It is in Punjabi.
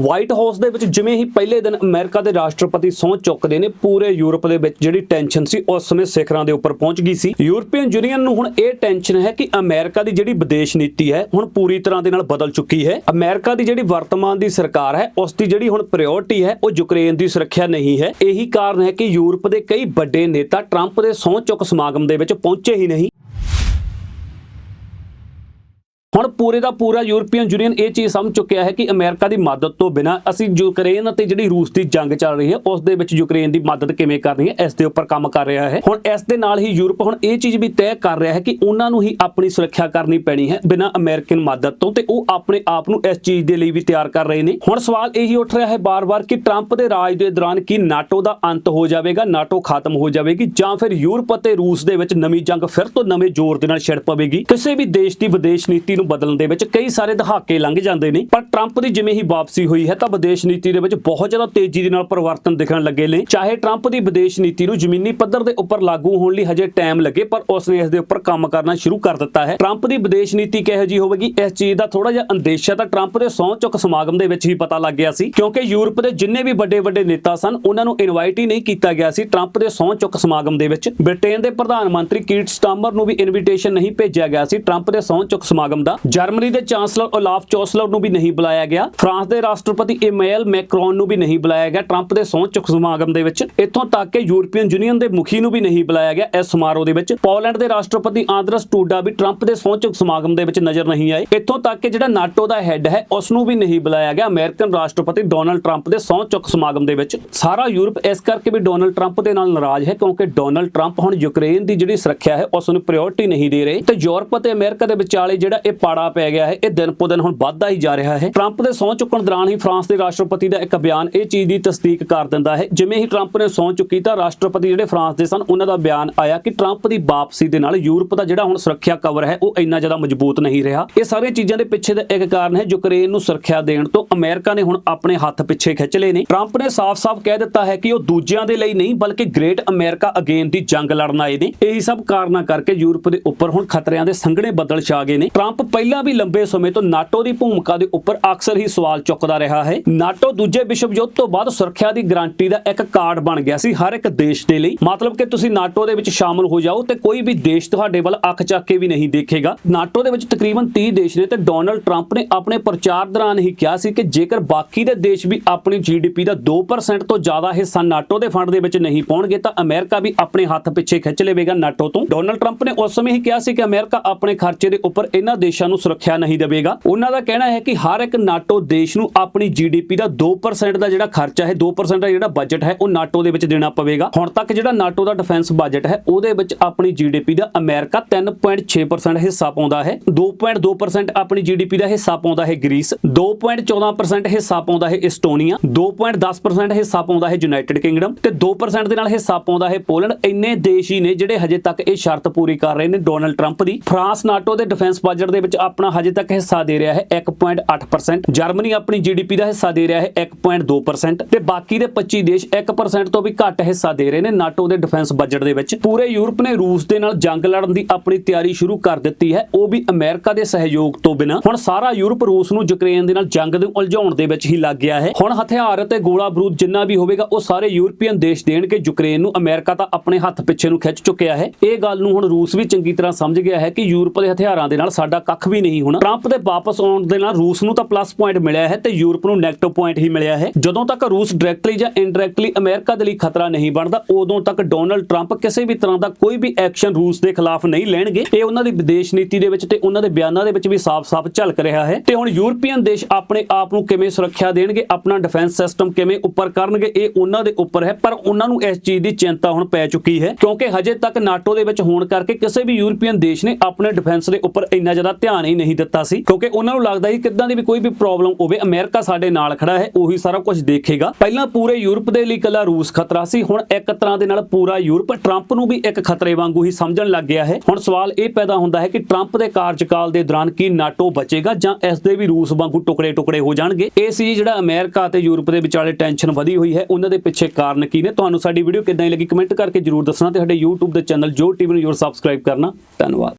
ਵਾਈਟ ਹਾਊਸ ਦੇ ਵਿੱਚ ਜਿਵੇਂ ਹੀ ਪਹਿਲੇ ਦਿਨ ਅਮਰੀਕਾ ਦੇ ਰਾਸ਼ਟਰਪਤੀ ਸਹੁੰ ਚੁੱਕਦੇ ਨੇ, ਪੂਰੇ ਯੂਰਪ ਦੇ ਵਿੱਚ ਜਿਹੜੀ ਟੈਨਸ਼ਨ ਸੀ ਉਸ ਸਮੇਂ ਸਿਖਰਾਂ ਦੇ ਉੱਪਰ ਪਹੁੰਚ ਗਈ ਸੀ। ਯੂਰਪੀਅਨ ਯੂਨੀਅਨ ਨੂੰ ਹੁਣ ਇਹ ਟੈਨਸ਼ਨ ਹੈ ਕਿ ਅਮਰੀਕਾ ਦੀ ਜਿਹੜੀ ਵਿਦੇਸ਼ ਨੀਤੀ ਹੈ, ਹੁਣ ਪੂਰੀ ਤਰ੍ਹਾਂ ਦੇ ਨਾਲ ਬਦਲ ਚੁੱਕੀ ਹੈ। ਅਮਰੀਕਾ ਦੀ ਜਿਹੜੀ ਵਰਤਮਾਨ ਦੀ ਸਰਕਾਰ ਹੈ, ਉਸ ਦੀ ਜਿਹੜੀ ਹੁਣ ਪ੍ਰਾਇੋਰਟੀ ਹੈ, ਉਹ ਯੂਕਰੇਨ ਦੀ ਸੁਰੱਖਿਆ ਨਹੀਂ ਹੈ। ਇਹੀ ਕਾਰਨ ਹੈ ਕਿ ਯੂਰਪ ਦੇ ਕਈ ਵੱਡੇ ਨੇਤਾ ਟਰੰਪ ਦੇ ਸਹੁੰ ਚੁੱਕ ਸਮਾਗਮ ਦੇ ਵਿੱਚ ਪਹੁੰਚੇ ਹੀ ਨਹੀਂ। ਹੁਣ ਪੂਰੇ ਦਾ ਪੂਰਾ ਯੂਰਪੀਅਨ ਯੂਨੀਅਨ ਇਹ ਚੀਜ਼ ਸਮਝ ਚੁੱਕਿਆ ਹੈ ਕਿ ਅਮਰੀਕਾ ਦੀ ਮਦਦ ਤੋਂ ਬਿਨਾ ਅਸੀਂ ਯੂਕਰੇਨ ਅਤੇ ਜਿਹੜੀ ਰੂਸ ਦੀ ਜੰਗ ਚੱਲ ਰਹੀ ਹੈ, ਉਸ ਦੇ ਵਿੱਚ ਯੂਕਰੇਨ ਦੀ ਮਦਦ ਕਿਵੇਂ ਕਰਨੀ ਹੈ, ਇਸ ਦੇ ਉੱਪਰ ਕੰਮ ਕਰ ਰਿਹਾ ਹੈ। ਹੁਣ ਇਸ ਦੇ ਨਾਲ ਹੀ ਯੂਰਪ ਹੁਣ ਇਹ ਚੀਜ਼ ਵੀ ਤੈਅ ਕਰ ਰਿਹਾ ਹੈ ਕਿ ਉਹਨਾਂ ਨੂੰ ਹੀ ਆਪਣੀ ਸੁਰੱਖਿਆ ਕਰਨੀ ਪੈਣੀ ਹੈ ਬਿਨਾ ਅਮਰੀਕਨ ਮਦਦ ਤੋਂ ਤੇ ਉਹ ਆਪਣੇ ਆਪ ਨੂੰ ਇਸ ਚੀਜ਼ ਦੇ ਲਈ ਵੀ ਤਿਆਰ ਕਰ ਰਹੇ ਨੇ। ਹੁਣ ਸਵਾਲ ਇਹੀ ਉੱਠ ਰਿਹਾ ਹੈ ਬਾਰ-ਬਾਰ ਕਿ ਟਰੰਪ ਦੇ ਰਾਜ ਦੇ ਦੌਰਾਨ ਕੀ ਨਾਟੋ ਦਾ ਅੰਤ ਹੋ ਜਾਵੇਗਾ, ਨਾਟੋ ਖਤਮ ਹੋ ਜਾਵੇਗੀ ਜਾਂ ਫਿਰ ਯੂਰਪ ਅਤੇ ਰੂਸ ਦੇ ਵਿੱਚ ਨਵੀਂ ਜੰਗ ਫਿਰ ਤੋਂ ਨਵੇਂ ਜ਼ੋਰ ਦੇ ਨਾਲ ਛਿੜ ਪਵੇਗੀ? ਕਿਸੇ ਵੀ ਦੇਸ਼ ਦੀ ਵਿਦੇਸ਼ ਨੀਤੀ ਨੂੰ ਬਦਲਣ ਦੇ ਵਿੱਚ ਕਈ ਸਾਰੇ ਦਹਾਕੇ ਲੰਘ ਜਾਂਦੇ ਨੇ। ਪਰ ਟਰੰਪ ਦੀ ਜਿਵੇਂ ਹੀ ਵਾਪਸੀ ਹੋਈ ਹੈ ਤਾਂ ਵਿਦੇਸ਼ ਨੀਤੀ ਦੇ ਵਿੱਚ ਬਹੁਤ ਜ਼ਿਆਦਾ ਤੇਜ਼ੀ ਦੇ ਨਾਲ ਪਰਿਵਰਤਨ ਦਿਖਣ ਲੱਗੇ ਨੇ। ਚਾਹੇ ਟਰੰਪ ਦੀ ਵਿਦੇਸ਼ ਨੀਤੀ ਨੂੰ ਜ਼ਮੀਨੀ ਪੱਧਰ ਦੇ ਉੱਪਰ ਲਾਗੂ ਹੋਣ ਲਈ ਹਜੇ ਟਾਈਮ ਲੱਗੇ, ਪਰ ਉਸਨੇ ਇਸ ਦੇ ਉੱਪਰ ਕੰਮ ਕਰਨਾ ਸ਼ੁਰੂ ਕਰ ਦਿੱਤਾ ਹੈ। ਟਰੰਪ ਦੀ ਵਿਦੇਸ਼ ਨੀਤੀ ਕਿਹੋ ਜੀ ਹੋਵੇਗੀ, ਇਸ ਚੀਜ਼ ਦਾ ਥੋੜਾ ਜਿਹਾ ਅੰਦੇਸ਼ਾ ਤਾਂ ਟਰੰਪ ਦੇ ਸਹੁੰ ਚੁੱਕ ਸਮਾਗਮ ਦੇ ਵਿੱਚ ਹੀ ਪਤਾ ਲੱਗ ਗਿਆ ਸੀ, ਕਿਉਂਕਿ ਯੂਰਪ ਦੇ ਜਿੰਨੇ ਵੀ ਵੱਡੇ ਵੱਡੇ ਨੇਤਾ ਸਨ, ਉਹਨਾਂ ਨੂੰ ਇਨਵਾਈਟ ਹੀ ਨਹੀਂ ਕੀਤਾ ਗਿਆ ਸੀ ਟਰੰਪ ਦੇ ਸਹੁੰ ਚੁੱਕ ਸਮਾਗਮ ਦੇ ਵਿੱਚ। ਬ੍ਰਿਟੇਨ ਦੇ ਪ੍ਰਧਾਨ ਮੰਤਰੀ ਕੀਟ ਸਟਾਮਰ ਨੂੰ ਵੀ ਇਨਵੀਟੇਸ਼ਨ ਨਹੀਂ ਭੇਜਿਆ ਗਿਆ ਸੀ ਟਰੰਪ ਦੇ ਸਹੁੰ ਚੁੱਕ ਸਮਾਗਮ ਦਾ ਜਰਮਨੀ ਦੇ ਚਾਂਸਲਰ ਓਲਾਫ ਚੌਸਲਰ ਨੂੰ ਵੀ ਨਹੀਂ ਬੁਲਾਇਆ ਗਿਆ। ਫਰਾਂਸ ਦੇ ਰਾਸ਼ਟਰਪਤੀ ਇਮੈਲ ਮੈਕਰੋਨ ਨੂੰ ਵੀ ਨਹੀਂ ਬੁਲਾਇਆ ਗਿਆ। ਟਰੰਪ ਦੇ ਸਹੁੰ ਚੁੱਕ ਸਮਾਗਮ ਦੇ ਵਿੱਚ। ਇੱਥੋਂ ਤੱਕ ਕਿ ਯੂਰਪੀਅਨ ਯੂਨੀਅਨ ਦੇ ਮੁਖੀ ਨੂੰ ਵੀ ਨਹੀਂ ਬੁਲਾਇਆ ਗਿਆ ਇਸ ਸਮਾਰੋਹ ਦੇ ਵਿੱਚ। ਪੋਲੈਂਡ ਦੇ ਰਾਸ਼ਟਰਪਤੀ ਆਂਦਰਸ ਟੂਡਾ ਵੀ ਟਰੰਪ ਦੇ ਸਹੁੰ ਚੁੱਕ ਸਮਾਗਮ ਦੇ ਵਿੱਚ ਨਜ਼ਰ ਨਹੀਂ ਆਏ। ਇੱਥੋਂ ਤੱਕ ਕਿ ਜਿਹੜਾ ਨਾਟੋ ਦਾ ਹੈੱਡ ਹੈ, ਉਸ ਨੂੰ ਵੀ ਨਹੀਂ ਬੁਲਾਇਆ ਗਿਆ। ਅਮਰੀਕਨ ਰਾਸ਼ਟਰਪਤੀ ਡੋਨਲਡ ਟਰੰਪ ਦੇ ਸਹੁੰ ਚੁੱਕ ਸਮਾਗਮ ਦੇ ਵਿੱਚ। ਸਾਰਾ ਯੂਰਪ ਇਸ ਕਰਕੇ ਵੀ ਡੋਨਲਡ ਟਰੰਪ ਦੇ ਨਾਲ ਨਾਰਾਜ਼ ਹੈ ਕਿਉਂਕਿ ਡੋਨਲਡ ਟਰੰਪ ਹੁਣ ਯੂਕਰੇਨ ਦੀ ਜਿਹੜੀ ਸੁਰੱਖਿਆ ਹੈ, ਉਸ ਨੂੰ ਪ੍ਰਾਇੋਰਟੀ ਨਹੀਂ ਦੇ ਰਹੇ। ਤੇ ਯੂਰਪ ਅਤੇ ਅਮਰੀਕਾ ਦੇ ਵਿਚਾਲੇ ਜਿਹੜਾ ਇਹ ਪਾੜਾ ਪੈ ਗਿਆ ਹੈ। ਇਹ ਦਿਨ ਪੋ ਦਿਨ ਹੁਣ ਵੱਧਦਾ ਹੀ ਜਾ ਰਿਹਾ ਹੈ। ਟਰੰਪ ਦੇ ਸਹੁੰ ਚੁੱਕਣ ਦੌਰਾਨ ਹੀ ਫਰਾਂਸ ਦੇ ਰਾਸ਼ਟਰਪਤੀ ਦਾ ਇੱਕ ਬਿਆਨ ਇਹ ਚੀਜ਼ ਦੀ ਤਸਦੀਕ ਕਰ ਦਿੰਦਾ ਹੈ। ਜਿਵੇਂ ਹੀ ਟਰੰਪ ਨੇ ਸਹੁੰ ਚੁੱਕੀ ਤਾਂ ਰਾਸ਼ਟਰਪਤੀ ਜਿਹੜੇ ਫਰਾਂਸ ਦੇ ਸਨ, ਉਹਨਾਂ ਦਾ ਬਿਆਨ ਆਇਆ ਕਿ ਟਰੰਪ ਦੀ ਵਾਪਸੀ ਦੇ ਨਾਲ ਯੂਰਪ ਦਾ ਜਿਹੜਾ ਹੁਣ ਸੁਰੱਖਿਆ ਕਵਰ ਹੈ, ਉਹ ਇੰਨਾ ਜ਼ਿਆਦਾ ਮਜ਼ਬੂਤ ਨਹੀਂ ਰਿਹਾ। ਇਹ ਸਾਰੀਆਂ ਚੀਜ਼ਾਂ ਦੇ ਪਿੱਛੇ ਦਾ ਇੱਕ ਕਾਰਨ ਹੈ, ਯੂਕਰੇਨ ਨੂੰ ਸੁਰੱਖਿਆ ਦੇਣ ਤੋਂ ਅਮਰੀਕਾ ਨੇ ਹੁਣ ਆਪਣੇ ਹੱਥ ਪਿੱਛੇ ਖਿੱਚ ਲਏ ਨੇ। ਟਰੰਪ ਨੇ ਸਾਫ਼-ਸਾਫ਼ ਕਹਿ ਦਿੱਤਾ ਹੈ ਕਿ ਉਹ ਦੂਜਿਆਂ ਦੇ ਲਈ ਨਹੀਂ, ਬਲਕਿ ਗ੍ਰੇਟ ਅਮਰੀਕਾ ਅਗੇਨ ਦੀ ਜੰਗ ਲੜਨ ਆਏ ਨੇ। ਇਹੀ ਸਭ ਕਾਰਨਾਂ ਕਰਕੇ ਯੂਰਪ ਦੇ ਉੱਪਰ ਹੁਣ ਖਤਰਿਆਂ ਦੇ ਸੰਘਣੇ ਬੱਦਲ ਛਾ ਗਏ ਨੇ। ਟਰੰਪ ਪਹਿਲਾਂ ਵੀ ਲੰਬੇ ਸਮੇਂ ਤੋਂ ਨਾਟੋ ਦੀ ਭੂਮਿਕਾ ਦੇ ਉੱਪਰ ਅਕਸਰ ਹੀ ਸਵਾਲ ਚੁੱਕਦਾ ਰਿਹਾ ਹੈ। ਨਾਟੋ ਦੂਜੇ ਵਿਸ਼ਵ ਯੁੱਧ ਤੋਂ ਬਾਅਦ ਸੁਰੱਖਿਆ ਦੀ ਗਾਰੰਟੀ ਦਾ ਇੱਕ ਕਾਰਡ ਬਣ ਗਿਆ ਸੀ ਹਰ ਇੱਕ ਦੇਸ਼ ਦੇ ਲਈ। ਮਤਲਬ ਕਿ ਤੁਸੀਂ ਨਾਟੋ ਦੇ ਵਿੱਚ ਸ਼ਾਮਲ ਹੋ ਜਾਓ ਤੇ ਕੋਈ ਵੀ ਦੇਸ਼ ਤੁਹਾਡੇ ਵੱਲ ਅੱਖ ਚੱਕ ਕੇ ਵੀ ਨਹੀਂ ਦੇਖੇਗਾ। ਨਾਟੋ ਦੇ ਵਿੱਚ ਤਕਰੀਬਨ 30 ਦੇਸ਼ ਨੇ ਤੇ ਡੋਨਲਡ ਟਰੰਪ ਨੇ ਆਪਣੇ ਪ੍ਰਚਾਰ ਦੌਰਾਨ ਹੀ ਕਿਹਾ ਸੀ ਕਿ ਜੇਕਰ ਬਾਕੀ ਦੇ ਦੇਸ਼ ਵੀ ਆਪਣੀ ਜੀਡੀਪੀ ਦਾ 2% ਤੋਂ ਜ਼ਿਆਦਾ ਹਿੱਸਾ ਨਾਟੋ ਦੇ ਫੰਡ ਦੇ ਵਿੱਚ ਨਹੀਂ ਪਾਉਣਗੇ ਤਾਂ ਅਮਰੀਕਾ ਵੀ ਆਪਣੇ ਹੱਥ ਪਿੱਛੇ ਖਿੱਚ ਲਵੇਗਾ ਨਾਟੋ ਤੋਂ। ਡੋਨਲਡ ਟਰੰਪ ਨੇ ਉਸ ਸਮੇਂ ਹੀ ਕਿਹਾ ਸੀ ਕਿ ਅਮਰੀਕਾ ਆਪਣੇ ਖਰਚੇ ਦੇ ਉੱਪਰ ਇਹਨਾਂ ਦੇਸ਼ਾਂ ਨੂੰ ਸੁਰੱਖਿਆ ਨਹੀਂ ਦੇਵੇਗਾ। ਉਹਨਾਂ ਦਾ ਕਹਿਣਾ ਹੈ ਕਿ ਹਰ ਇੱਕ ਨਾਟੋ ਦੇਸ਼ ਨੂੰ ਆਪਣੀ ਜੀਡੀਪੀ ਦਾ 2% ਦਾ ਜਿਹੜਾ ਖਰਚਾ ਹੈ 2% ਦਾ ਜਿਹੜਾ ਬਜਟ ਹੈ, ਉਹ ਨਾਟੋ ਦੇ ਵਿੱਚ ਦੇਣਾ ਪਵੇਗਾ। ਹੁਣ ਤੱਕ ਜਿਹੜਾ ਨਾਟੋ ਦਾ ਡਿਫੈਂਸ ਬਜਟ ਹੈ, ਉਹਦੇ ਵਿੱਚ ਆਪਣੀ ਜੀਡੀਪੀ ਦਾ ਅਮਰੀਕਾ 3.6% ਹਿੱਸਾ ਪਾਉਂਦਾ ਹੈ 2.2% ਆਪਣੀ ਜੀਡੀਪੀ ਦਾ ਹਿੱਸਾ ਪਾਉਂਦਾ ਹੈ ਗ੍ਰੀਸ 2.14% ਹਿੱਸਾ ਪਾਉਂਦਾ ਹੈ ਇਸਟੋਨੀਆ 2.10% ਹਿੱਸਾ ਪਾਉਂਦਾ ਹੈ ਯੂਨਾਈਟਿਡ ਕਿੰਗਡਮ ਤੇ 2% ਦੇ ਨਾਲ ਹਿੱਸਾ ਪਾਉਂਦਾ ਹੈ ਪੋਲੈਂਡ ਇੰਨੇ ਦੇਸ਼ ਹੀ ਨੇ ਜਿਹੜੇ ਹਜੇ ਤੱਕ ਇਹ ਸ਼ਰਤ ਪੂਰੀ ਕਰ ਰਹੇ ਨੇ ਡੋਨਲਡ ਟਰੰਪ ਦੀ। ਫਰਾਂਸ ਨਾਟੋ ਦੇ ਡਿਫੈਂਸ ਬਜਟ ਦੇ ਵਿੱਚ ਆਪਣਾ ਹਜੇ ਤੱਕ ਹਿੱਸਾ ਦੇ ਰਿਹਾ ਹੈ 1.8% ਜਰਮਨੀ ਆਪਣੀ ਜੀਡੀਪੀ ਦਾ ਹਿੱਸਾ ਦੇ ਰਿਹਾ ਹੈ 1.2% ਤੇ ਬਾਕੀ ਦੇ 25 ਦੇਸ਼ 1% ਤੋਂ ਵੀ ਘੱਟ ਹਿੱਸਾ ਦੇ ਰਹੇ ਨੇ ਨਾਟੋ ਦੇ ਡਿਫੈਂਸ ਬਜਟ ਦੇ ਵਿੱਚ। ਪੂਰੇ ਯੂਰਪ ਨੇ ਰੂਸ ਦੇ ਨਾਲ ਜੰਗ ਲੜਨ ਦੀ ਆਪਣੀ ਤਿਆਰੀ ਸ਼ੁਰੂ ਕਰ ਦਿੱਤੀ ਹੈ। ਉਹ ਵੀ ਅਮਰੀਕਾ ਦੇ ਸਹਿਯੋਗ ਤੋਂ ਬਿਨਾਂ। ਹੁਣ ਸਾਰਾ ਯੂਰਪ ਰੂਸ ਨੂੰ ਯੂਕਰੇਨ ਦੇ ਨਾਲ ਜੰਗ ਦੇ ਉਲਝਾਉਣ ਦੇ ਵਿੱਚ ਹੀ ਲੱਗ ਗਿਆ ਹੈ। ਹੁਣ ਹਥਿਆਰ ਅਤੇ ਗੋਲਾ ਬਰੂਦ ਜਿੰਨਾ ਵੀ ਹੋਵੇਗਾ, ਉਹ ਸਾਰੇ ਯੂਰਪੀਅਨ ਦੇਸ਼ ਦੇਣਗੇ। ਯੂਕਰੇਨ ਨੂੰ ਅਮਰੀਕਾ ਤਾਂ ਆਪਣੇ ਹੱਥ ਪਿੱਛੇ ਨੂੰ ਖਿੱਚ ਚੁੱਕਿਆ ਹੈ। ਇਹ ਗੱਲ ਨੂੰ ਹੁਣ ਰੂਸ ਵੀ ਚੰਗੀ ਤਰ੍ਹਾਂ ਸਮਝ ਗਿਆ ਹੈ ਕਿ ਯੂਰਪ ਦੇ ਹਥਿਆਰਾਂ ਦੇ ਨਾਲ ਸਾਡਾ ਕੱਖ ਵੀ ਨਹੀਂ ਹੋਣਾ। ਟਰੰਪ ਦੇ ਵਾਪਸ ਆਉਣ ਦੇ ਨਾਲ ਰੂਸ ਨੂੰ ਤਾਂ ਪਲੱਸ ਪੁਆਇੰਟ ਮਿਲਿਆ ਹੈ ਤੇ ਯੂਰਪ ਨੂੰ ਨੈਗੇਟਿਵ ਪੁਆਇੰਟ ਹੀ ਮਿਲਿਆ ਹੈ। ਜਦੋਂ ਤੱਕ ਰੂਸ ਡਾਇਰੈਕਟਲੀ ਜਾਂ ਇਨਡਾਇਰੈਕਟਲੀ ਅਮਰੀਕਾ ਦੇ ਲਈ ਖਤਰਾ ਨਹੀਂ ਬਣਦਾ, ਉਦੋਂ ਤੱਕ ਡੋਨਲਡ ਟਰੰਪ ਕਿਸੇ ਵੀ ਤਰ੍ਹਾਂ ਦਾ ਕੋਈ ਵੀ ਐਕਸ਼ਨ ਰੂਸ ਦੇ ਖਿਲਾਫ ਨਹੀਂ ਲੈਣਗੇ। ਇਹ ਉਹਨਾਂ ਦੀ ਵਿਦੇਸ਼ ਨੀਤੀ ਦੇ ਵਿੱਚ ਤੇ ਉਹਨਾਂ ਦੇ ਬਿਆਨਾਂ ਦੇ ਵਿੱਚ ਵੀ ਸਾਫ਼-ਸਾਫ਼ ਝਲਕ ਰਿਹਾ ਹੈ। ਤੇ ਹੁਣ ਯੂਰਪੀਅਨ ਦੇਸ਼ ਆਪਣੇ ਆਪ ਨੂੰ ਕਿਵੇਂ ਸੁਰੱਖਿਆ ਦੇਣਗੇ, ਆਪਣਾ ਡਿਫੈਂਸ ਸਿਸਟਮ ਕਿਵੇਂ ਉੱਪਰ ਕਰਨਗੇ, ਇਹ ਉਹਨਾਂ ਦੇ ਉੱਪਰ ਹੈ, ਪਰ ਉਹਨਾਂ ਨੂੰ ਇਸ ਚੀਜ਼ ਦੀ ਚਿੰਤਾ ਹੁਣ ਪੈ ਚੁੱਕੀ ਹੈ, ਕਿਉਂਕਿ ਹਜੇ ਤੱਕ ਨਾਟੋ ਦੇ ਵਿੱਚ ਹੋਣ ਕਰਕੇ ਕਿਸੇ ਵੀ ਯੂਰਪੀਅਨ ਦੇਸ਼ ਨੇ ਆਪਣੇ ਡਿਫੈਂਸ ਦੇ ਉੱਪਰ ਇੰਨਾ ਜ਼ਿਆਦਾ ਧਿਆਨ ਹੀ ਨਹੀਂ ਦਿੱਤਾ ਸੀ, ਕਿਉਂਕਿ ਉਹਨਾਂ ਨੂੰ ਲੱਗਦਾ ਸੀ ਕਿੱਦਾਂ ਦੀ ਵੀ ਕੋਈ ਵੀ ਪ੍ਰੋਬਲਮ ਹੋਵੇ ਅਮਰੀਕਾ ਸਾਡੇ ਨਾਲ ਖੜਾ ਹੈ, ਉਹੀ ਸਾਰਾ ਕੁਝ ਦੇਖੇਗਾ। ਪਹਿਲਾਂ ਪੂਰੇ ਯੂਰਪ ਦੇ ਲਈ ਇਕੱਲਾ ਰੂਸ ਖਤਰਾ ਸੀ, ਹੁਣ ਇੱਕ ਤਰ੍ਹਾਂ ਦੇ ਨਾਲ ਪੂਰਾ ਯੂਰਪ ਟਰੰਪ ਨੂੰ ਵੀ ਇੱਕ ਖਤਰੇ ਵਾਂਗੂ ਹੀ ਸਮਝਣ ਲੱਗ ਗਿਆ ਹੈ। ਹੁਣ ਸਵਾਲ ਇਹ ਪੈਦਾ ਹੁੰਦਾ ਹੈ ਕਿ ਟਰੰਪ ਦੇ ਕਾਰਜਕਾਲ ਦੇ ਦੌਰਾਨ ਕੀ ਨਾਟੋ ਬਚੇਗਾ ਜਾਂ ਇਸ ਦੇ ਵੀ ਰੂਸ ਵਾਂਗੂ ਟੁਕੜੇ-ਟੁਕੜੇ ਹੋ ਜਾਣਗੇ? ਇਹ ਸੀ ਜਿਹੜਾ ਅਮਰੀਕਾ ਤੇ ਯੂਰਪ ਦੇ ਵਿਚਾਲੇ ਟੈਨਸ਼ਨ ਵਧੀ ਹੋਈ ਹੈ। ਉਹਨਾਂ ਦੇ ਪਿੱਛੇ ਕਾਰਨ ਕੀ ਨੇ? ਤੁਹਾਨੂੰ ਸਾਡੀ ਵੀਡੀਓ ਕਿੱਦਾਂ ਦੀ ਲੱਗੀ ਕਮੈਂਟ ਕਰਕੇ ਜਰੂਰ ਦੱਸਣਾ ਤੇ ਸਾਡੇ YouTube ਦੇ ਚੈਨਲ ਜੋ ਟੀਵੀ ਨੂੰ ਜਰੂਰ ਸਬਸਕ੍ਰਾਈਬ ਕਰਨਾ। ਧੰਨਵਾਦ।